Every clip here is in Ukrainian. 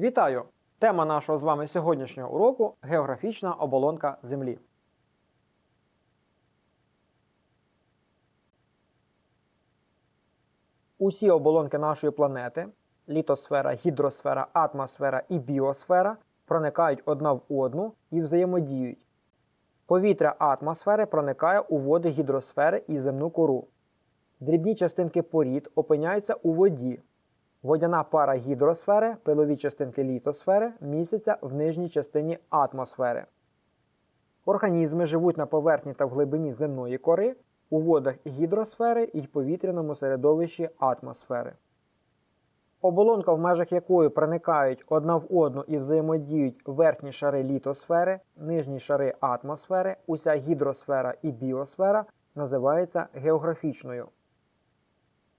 Вітаю! Тема нашого з вами сьогоднішнього уроку географічна оболонка Землі. Усі оболонки нашої планети літосфера, гідросфера, атмосфера і біосфера проникають одна в одну і взаємодіють. Повітря атмосфери проникає у води гідросфери і земну кору. Дрібні частинки порід опиняються у воді. Водяна пара гідросфери, пилові частинки літосфери містяться в нижній частині атмосфери. Організми живуть на поверхні та в глибині земної кори, у водах гідросфери і повітряному середовищі атмосфери. Оболонка, в межах якої проникають одна в одну і взаємодіють верхні шари літосфери, нижні шари атмосфери, уся гідросфера і біосфера, називається географічною.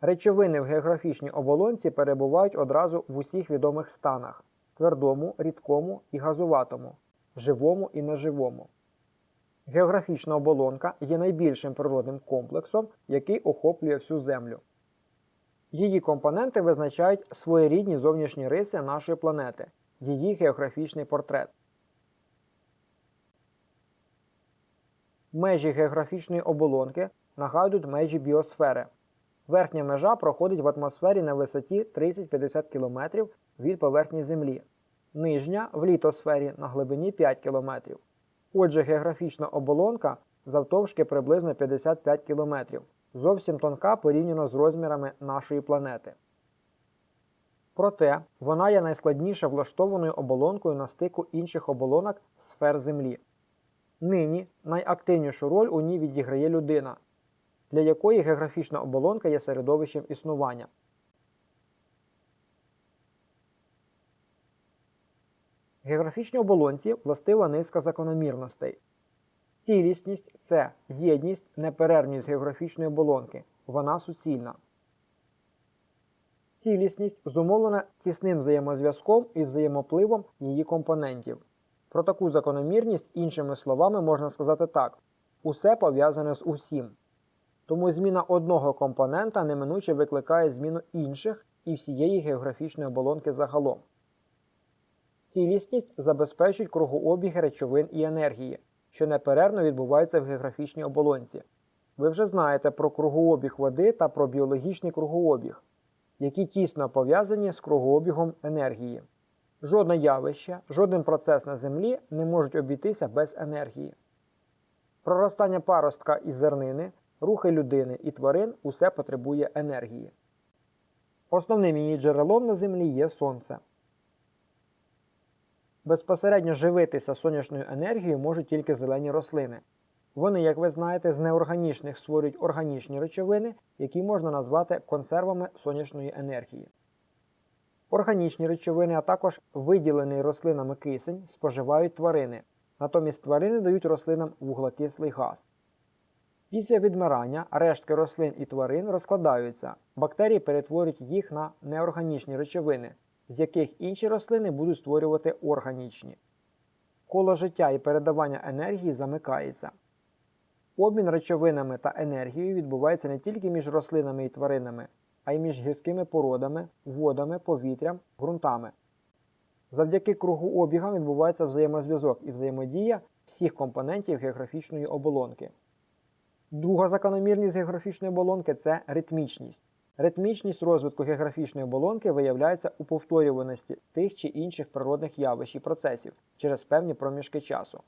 Речовини в географічній оболонці перебувають одразу в усіх відомих станах твердому, рідкому і газуватому, живому і неживому. Географічна оболонка є найбільшим природним комплексом, який охоплює всю Землю. Її компоненти визначають своєрідні зовнішні риси нашої планети, її географічний портрет. Межі географічної оболонки нагадують межі біосфери. Верхня межа проходить в атмосфері на висоті 30-50 км від поверхні Землі, нижня в літосфері на глибині 5 км. Отже, географічна оболонка завтовшки приблизно 55 км, зовсім тонка порівняно з розмірами нашої планети. Проте вона є найскладніше влаштованою оболонкою на стику інших оболонок сфер Землі. Нині найактивнішу роль у ній відіграє людина, для якої географічна оболонка є середовищем існування. Географічній оболонці властива низка закономірностей. Цілісність це єдність, неперервність географічної оболонки. Вона суцільна. Цілісність зумовлена тісним взаємозв'язком і взаємопливом її компонентів. Про таку закономірність, іншими словами, можна сказати так: усе пов'язане з усім. Тому зміна одного компонента неминуче викликає зміну інших і всієї географічної оболонки загалом. Цілісність забезпечують кругообіг речовин і енергії, що неперервно відбуваються в географічній оболонці. Ви вже знаєте про кругообіг води та про біологічний кругообіг, які тісно пов'язані з кругообігом енергії. Жодне явище, жоден процес на Землі не можуть обійтися без енергії. Проростання паростка із зернини, рухи людини і тварин усе потребує енергії. Основним її джерелом на Землі є Сонце. Безпосередньо живитися сонячною енергією можуть тільки зелені рослини. Вони, як ви знаєте, з неорганічних створюють органічні речовини, які можна назвати консервами сонячної енергії. Органічні речовини, а також виділений рослинами кисень споживають тварини, натомість тварини дають рослинам вуглекислий газ. Після відмирання рештки рослин і тварин розкладаються, бактерії перетворюють їх на неорганічні речовини, з яких інші рослини будуть створювати органічні. Коло життя і передавання енергії замикається. Обмін речовинами та енергією відбувається не тільки між рослинами і тваринами, а й між гірськими породами, водами, повітрям, ґрунтами. Завдяки кругообігам відбувається взаємозв'язок і взаємодія всіх компонентів географічної оболонки. Друга закономірність географічної оболонки це ритмічність. Ритмічність розвитку географічної оболонки виявляється у повторюваності тих чи інших природних явищ і процесів через певні проміжки часу.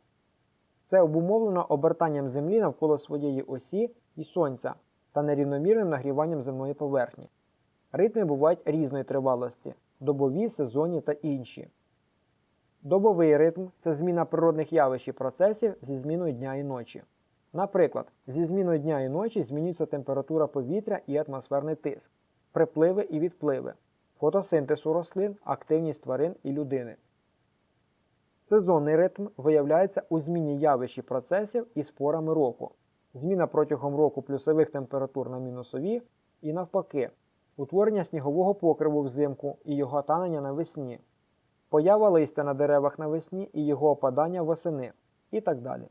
Це обумовлено обертанням Землі навколо своєї осі і Сонця та нерівномірним нагріванням земної поверхні. Ритми бувають різної тривалості добові, сезонні та інші. Добовий ритм це зміна природних явищ і процесів зі зміною дня і ночі. Наприклад, зі зміною дня і ночі змінюється температура повітря і атмосферний тиск, припливи і відпливи, фотосинтез у рослин, активність тварин і людини. Сезонний ритм виявляється у зміні явищ і процесів із порами року, зміна протягом року плюсових температур на мінусові і навпаки, утворення снігового покриву взимку і його танення навесні, поява листя на деревах навесні і його опадання восени і так далі.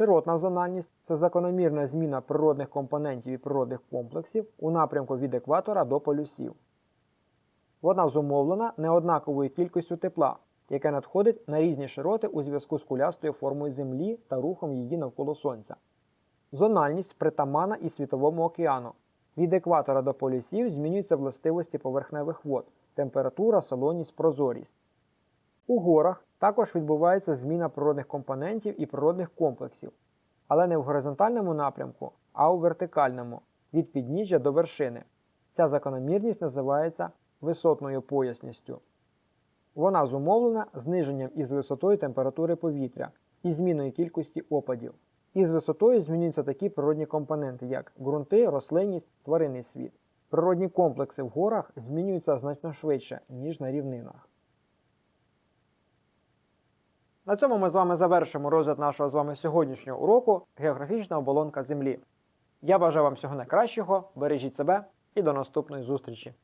Широтна зональність це закономірна зміна природних компонентів і природних комплексів у напрямку від екватора до полюсів. Вона зумовлена неоднаковою кількістю тепла, яке надходить на різні широти у зв'язку з кулястою формою Землі та рухом її навколо Сонця. Зональність притамана і світовому океану. Від екватора до полюсів змінюються властивості поверхневих вод, температура, солоність, прозорість. У горах також відбувається зміна природних компонентів і природних комплексів, але не в горизонтальному напрямку, а у вертикальному від підніжжя до вершини. Ця закономірність називається висотною поясністю. Вона зумовлена зниженням із висотою температури повітря і зміною кількості опадів. Із висотою змінюються такі природні компоненти, як ґрунти, рослинність, тваринний світ. Природні комплекси в горах змінюються значно швидше, ніж на рівнинах. На цьому ми з вами завершимо розгляд нашого з вами сьогоднішнього уроку Географічна оболонка Землі. Я бажаю вам всього найкращого, бережіть себе і до наступної зустрічі!